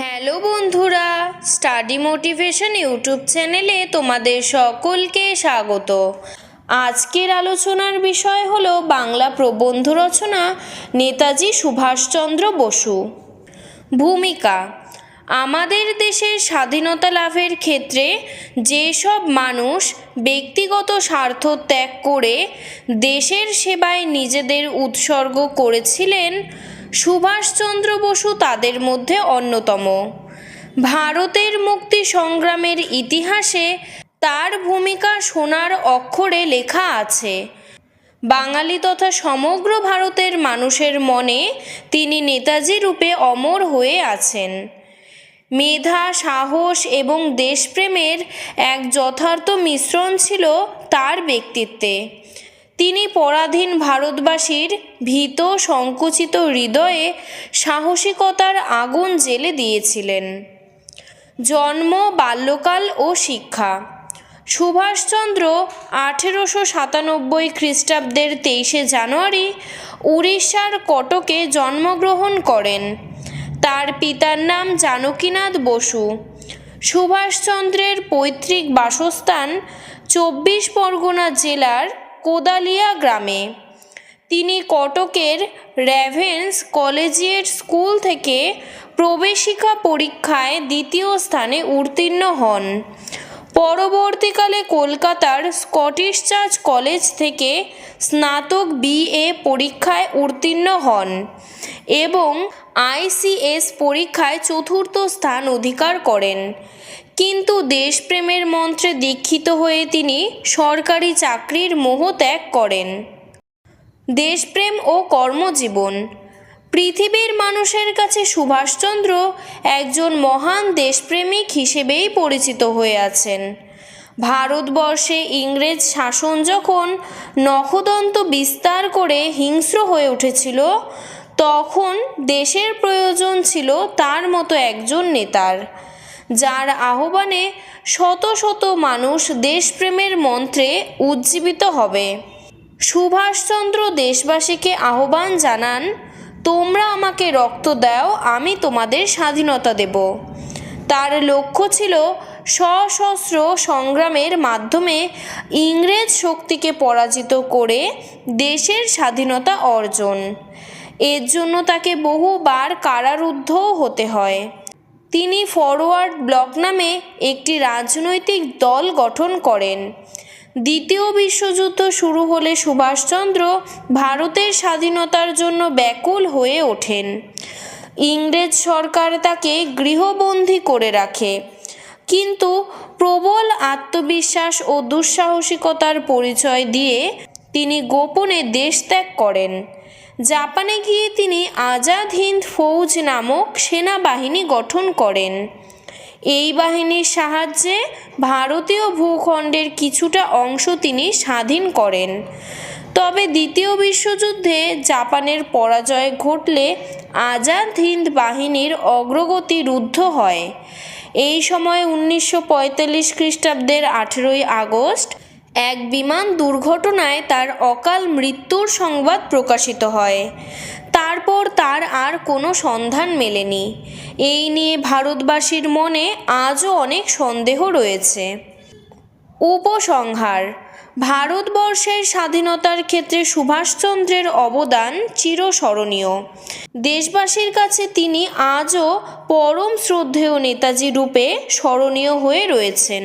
Hello বন্ধুরা study motivation YouTube চ্যানেলে তোমাদের সকলকে স্বাগত। আজকের আলোচনার বিষয় হলো বাংলা প্রবন্ধ রচনা নেতাজি সুভাষচন্দ্র বসু। ভূমিকা, আমাদের দেশের স্বাধীনতা লাভের ক্ষেত্রে যেসব মানুষ ব্যক্তিগত স্বার্থ ত্যাগ করে দেশের সেবায় নিজেদের উৎসর্গ করেছিলেন সুভাষচন্দ্র বসু তাদের মধ্যে অন্যতম। ভারতের মুক্তি সংগ্রামের ইতিহাসে তার ভূমিকা সোনার অক্ষরে লেখা আছে। বাঙালি তথা সমগ্র ভারতের মানুষের মনে তিনি নেতাজি রূপে অমর হয়ে আছেন। মেধা, সাহস এবং দেশপ্রেমের এক যথার্থ মিশ্রণ ছিল তার ব্যক্তিত্বে। তিনি পরাধীন ভারতবাসীর ভীত সংকুচিত হৃদয়ে সাহসিকতার আগুন জ্বেলে দিয়েছিলেন। জন্ম, বাল্যকাল ও শিক্ষা। সুভাষচন্দ্র আঠেরোশো সাতানব্বই খ্রিস্টাব্দের তেইশে জানুয়ারি উড়িষ্যার কটকে জন্মগ্রহণ করেন। তার পিতার নাম জানকীনাথ বসু। সুভাষচন্দ্রের পৈতৃক বাসস্থান চব্বিশ পরগনা জেলার কোদালিয়া গ্রামে। তিনি কটকের র্যাভেন্স কলেজিয়েট স্কুল থেকে প্রবেশিকা পরীক্ষায় দ্বিতীয় স্থানে উত্তীর্ণ হন। পরবর্তীকালে কলকাতার স্কটিশ চার্চ কলেজ থেকে স্নাতক বিএ পরীক্ষায় উত্তীর্ণ হন এবং আইসিএস পরীক্ষায় চতুর্থ স্থান অধিকার করেন। কিন্তু দেশপ্রেমের মন্ত্রে দীক্ষিত হয়ে তিনি সরকারি চাকরির মোহ ত্যাগ করেন। দেশপ্রেম ও কর্মজীবন পৃথিবীর মানুষের কাছে সুভাষচন্দ্র একজন মহান দেশপ্রেমিক হিসেবেই পরিচিত হয়ে আছেন। ভারতবর্ষে ইংরেজ শাসন যখন নখদন্ত বিস্তার করে হিংস্র হয়ে উঠেছিল, তখন দেশের প্রয়োজন ছিল তার মতো একজন নেতার, যার আহ্বানে শত শত মানুষ দেশপ্রেমের মন্ত্রে উজ্জীবিত হবে। সুভাষচন্দ্র দেশবাসীকে আহ্বান জানান তোমরা আমাকে রক্ত দাও, আমি তোমাদের স্বাধীনতা দেব। তার লক্ষ্য ছিল সশস্ত্র সংগ্রামের মাধ্যমে ইংরেজ শক্তিকে পরাজিত করে দেশের স্বাধীনতা অর্জন। এর জন্য তাকে বহুবার কারারুদ্ধও হতে হয়। তিনি ফরওয়ার্ড ব্লক নামে একটি রাজনৈতিক দল গঠন করেন। দ্বিতীয় বিশ্বযুদ্ধ শুরু হলে সুভাষচন্দ্র ভারতের স্বাধীনতার জন্য ব্যাকুল হয়ে ওঠেন। ইংরেজ সরকার তাকে গৃহবন্দী করে রাখে। কিন্তু প্রবল আত্মবিশ্বাস ও দুঃসাহসিকতার পরিচয় দিয়ে তিনি গোপনে দেশ ত্যাগ করেন। জাপানে গিয়ে তিনি আজাদ হিন্দ ফৌজ নামক সেনাবাহিনী গঠন করেন। এই বাহিনীর সাহায্যে ভারতীয় ভূখণ্ডের কিছুটা অংশ তিনি স্বাধীন করেন। তবে দ্বিতীয় বিশ্বযুদ্ধে জাপানের পরাজয় ঘটলে আজাদ হিন্দ বাহিনীর অগ্রগতি রুদ্ধ হয়। এই সময় উনিশশো পঁয়তাল্লিশ খ্রিস্টাব্দের আঠেরোই আগস্ট এক বিমান দুর্ঘটনায় তার অকাল মৃত্যুর সংবাদ প্রকাশিত হয়। তারপর তার আর কোনো সন্ধান মেলেনি। এই নিয়ে ভারতবাসীর মনে আজও অনেক সন্দেহ রয়েছে। উপসংহার, ভারতবর্ষের স্বাধীনতার ক্ষেত্রে সুভাষচন্দ্রের অবদান চিরস্মরণীয়। দেশবাসীর কাছে তিনি আজও পরম শ্রদ্ধেয় নেতাজি রূপে স্মরণীয় হয়ে রয়েছেন।